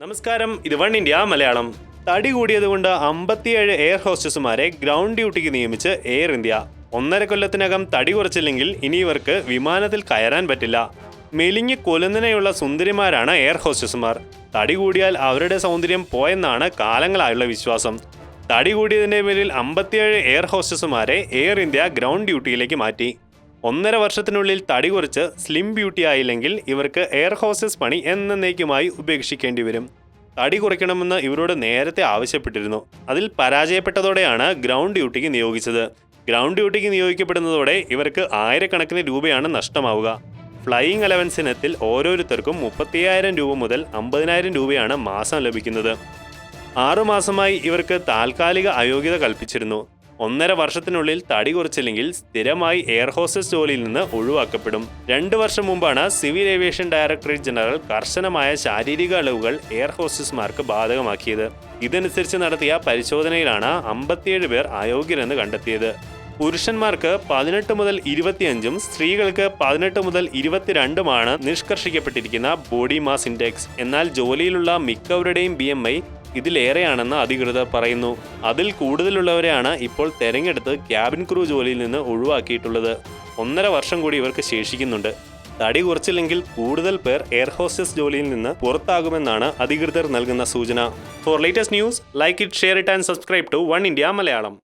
നമസ്കാരം. ഇത് one India Malayalam. തടി കൂടിയതുകൊണ്ട് അമ്പത്തിയേഴ് എയർ ഹോസ്റ്റസുമാരെ ഗ്രൗണ്ട് ഡ്യൂട്ടിക്ക് നിയമിച്ച് എയർ ഇന്ത്യ. ഒന്നര കൊല്ലത്തിനകം തടി കുറച്ചില്ലെങ്കിൽ ഇനി ഇവർക്ക് വിമാനത്തിൽ കയറാൻ പറ്റില്ല. മെലിഞ്ഞ് കൊലുന്നനെയുള്ള സുന്ദരിമാരാണ് എയർ ഹോസ്റ്റസുമാർ. തടി കൂടിയാൽ അവരുടെ സൗന്ദര്യം പോയെന്നാണ് കാലങ്ങളായുള്ള വിശ്വാസം. തടി കൂടിയതിന്റെ പേരിൽ അമ്പത്തിയേഴ് എയർ ഹോസ്റ്റസുമാരെ എയർ ഇന്ത്യ ഗ്രൗണ്ട് ഡ്യൂട്ടിയിലേക്ക് മാറ്റി. ഒന്നര വർഷത്തിനുള്ളിൽ തടി കുറച്ച് സ്ലിം ബ്യൂട്ടി ആയില്ലെങ്കിൽ ഇവർക്ക് എയർ ഹോസസ് പണി എന്നേക്കുമായി ഉപേക്ഷിക്കേണ്ടി വരും. തടി കുറയ്ക്കണമെന്ന് ഇവരോട് നേരത്തെ ആവശ്യപ്പെട്ടിരുന്നു. അതിൽ പരാജയപ്പെട്ടതോടെയാണ് ഗ്രൗണ്ട് ഡ്യൂട്ടിക്ക് നിയോഗിച്ചത്. ഗ്രൗണ്ട് ഡ്യൂട്ടിക്ക് നിയോഗിക്കപ്പെടുന്നതോടെ ഇവർക്ക് ആയിരക്കണക്കിന് രൂപയാണ് നഷ്ടമാവുക. ഫ്ലൈയിങ് അലവൻസ് ഇനത്തിൽ ഓരോരുത്തർക്കും മുപ്പത്തിയായിരം രൂപ മുതൽ അമ്പതിനായിരം രൂപയാണ് മാസം ലഭിക്കുന്നത്. ആറുമാസമായി ഇവർക്ക് താൽക്കാലിക അയോഗ്യത കൽപ്പിച്ചിരുന്നു. ഒന്നര വർഷത്തിനുള്ളിൽ തടി കുറച്ചില്ലെങ്കിൽ സ്ഥിരമായി എയർ ഹോസ്റ്റസ് ജോലിയിൽ നിന്ന് ഒഴിവാക്കപ്പെടും. രണ്ട് വർഷം മുമ്പാണ് സിവിൽ ഏവിയേഷൻ ഡയറക്ടറേറ്റ് ജനറൽ കർശനമായ ശാരീരിക അളവുകൾ എയർ ഹോസ്റ്റസ്മാർക്ക് ബാധകമാക്കിയത്. ഇതനുസരിച്ച് നടത്തിയ പരിശോധനയിലാണ് അമ്പത്തിയേഴ് പേർ അയോഗ്യരെന്ന് കണ്ടെത്തിയത്. പുരുഷന്മാർക്ക് പതിനെട്ട് മുതൽ ഇരുപത്തിയഞ്ചും സ്ത്രീകൾക്ക് പതിനെട്ട് മുതൽ ഇരുപത്തിരണ്ടുമാണ് നിഷ്കർഷിക്കപ്പെട്ടിരിക്കുന്ന ബോഡി മാസ് ഇൻഡെക്സ്. എന്നാൽ ജോലിയിലുള്ള മിക്കവരുടെയും ബി എം ഐ ഇതിലേറെയാണെന്ന് അധികൃതർ പറയുന്നു. അതിൽ കൂടുതലുള്ളവരെയാണ് ഇപ്പോൾ തെരഞ്ഞെടുത്ത് ക്യാബിൻ ക്രൂ ജോലിയിൽ നിന്ന് ഒഴിവാക്കിയിട്ടുള്ളത്. ഒന്നര വർഷം കൂടി ഇവർക്ക് ശേഷിക്കുന്നുണ്ട്. തടി കുറച്ചില്ലെങ്കിൽ കൂടുതൽ പേർ എയർ ഹോസ്റ്റസ് ജോലിയിൽ നിന്ന് പുറത്താകുമെന്നാണ് അധികൃതർ നൽകുന്ന സൂചന. For latest news like it share it and subscribe to One India Malayalam